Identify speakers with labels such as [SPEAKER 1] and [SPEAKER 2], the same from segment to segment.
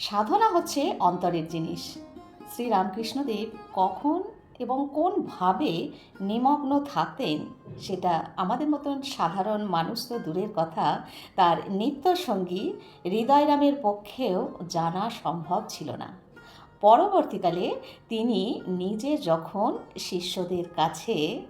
[SPEAKER 1] সাধনা হচ্ছে অন্তরের জিনিস। শ্রীরামকৃষ্ণদেব কখন এবং কোনভাবে নিমগ্ন থাকতেন সেটা আমাদের মতন সাধারণ মানুষ তো দূরের কথা, তার নিত্যসঙ্গী হৃদয়রামের পক্ষেও জানা সম্ভব ছিল না। পরবর্তীকালে তিনি নিজে যখন শিষ্যদের কাছে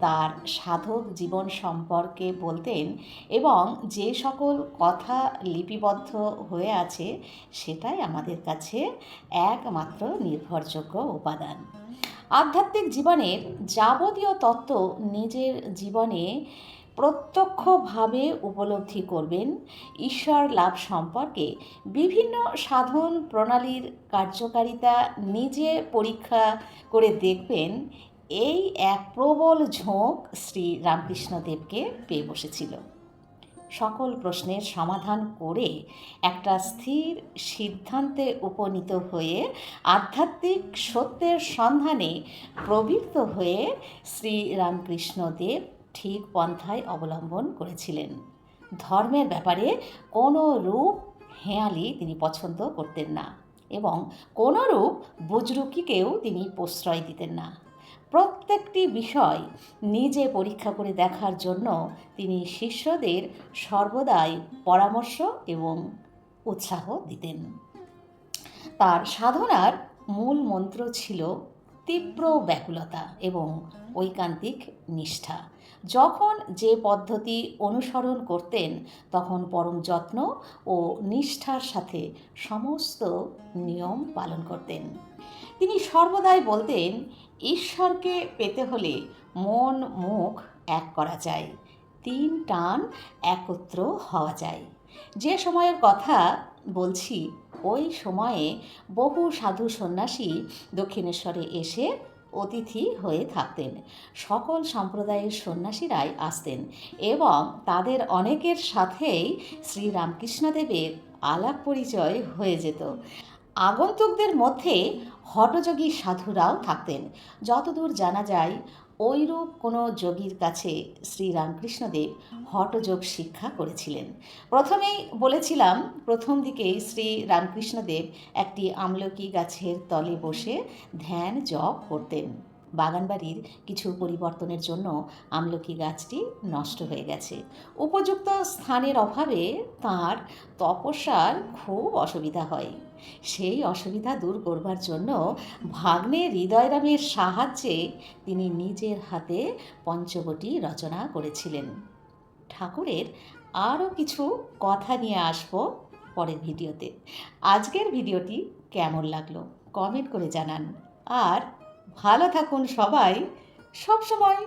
[SPEAKER 1] তার সাধক জীবন সম্পর্কে বলতেন এবং যে সকল কথা লিপিবদ্ধ হয়ে আছে, সেটাই আমাদের কাছে একমাত্র নির্ভরযোগ্য উপাদান। আধ্যাত্মিক জীবনের যাবতীয় তত্ত্ব নিজের জীবনে প্রত্যক্ষভাবে উপলব্ধি করবেন ঈশ্বর লাভ সম্পর্কে বিভিন্ন সাধন প্রণালীর কার্যকারিতা নিজে পরীক্ষা করে দেখবেন। এই এক প্রবল ঝোঁক শ্রী রামকৃষ্ণদেবকে পেয়ে বসেছিল। সকল প্রশ্নের সমাধান করে একটা স্থির সিদ্ধান্তে উপনীত হয়ে আধ্যাত্মিক সত্যের সন্ধানে প্রবৃত্ত হয়ে শ্রী রামকৃষ্ণদেব ঠিক পন্থায় অবলম্বন করেছিলেন। ধর্মের ব্যাপারে কোনো রূপ হেঁয়ালি তিনি পছন্দ করতেন না এবং কোনো রূপ বুজরুকিকেও তিনি প্রশ্রয় দিতেন না। প্রত্যেকটি বিষয় নিজে পরীক্ষা করে দেখার জন্য তিনি শিষ্যদের সর্বদাই পরামর্শ এবং উৎসাহ দিতেন। তার সাধনার মূল মন্ত্র ছিল তীব্র ব্যাকুলতা এবং ঐকান্তিক নিষ্ঠা। যখন যে পদ্ধতি অনুসরণ করতেন, তখন পরম যত্ন ও নিষ্ঠার সাথে সমস্ত নিয়ম পালন করতেন। তিনি সর্বদাই বলতেন, ঈশ্বরকে পেতে হলে মন, মুখ এক করা যায়, তিন টান একত্র হওয়া যায়। যে সময়ের কথা বলছি ওই সময়ে বহু সাধু সন্ন্যাসী দক্ষিণেশ্বরে এসে অতিথি হয়ে থাকতেন। সকল সম্প্রদায়ের সন্ন্যাসীরাই আসতেন এবং তাদের অনেকের সাথেই শ্রীরামকৃষ্ণদেবের আলাপ পরিচয় হয়ে যেত। আগন্তুকদের মধ্যে হটযোগী সাধুরাও থাকতেন। যতদূর জানা যায় ওইরূপ কোনো যোগীর কাছে শ্রীরামকৃষ্ণদেব হটযোগ শিক্ষা করেছিলেন। প্রথমেই বলেছিলাম, প্রথম দিকে শ্রী রামকৃষ্ণদেব একটি আমলকি গাছের তলে বসে ধ্যান জপ করতেন। বাগানবাড়ির কিছু পরিবর্তনের জন্য আমলকি গাছটি নষ্ট হয়ে গেছে। উপযুক্ত স্থানের অভাবে তার তপস্যার খুব অসুবিধা হয়। সেই অসুবিধা দূর করবার জন্য ভাগ্নে হৃদয়রামের সাহায্যে তিনি নিজের হাতে পঞ্চবটি রচনা করেছিলেন। ঠাকুরের আরও কিছু কথা নিয়ে আসব পরের ভিডিওতে। আজকের ভিডিওটি কেমন লাগল কমেন্ট করে জানান। আর ভালো থাকুন সবাই। সবসময়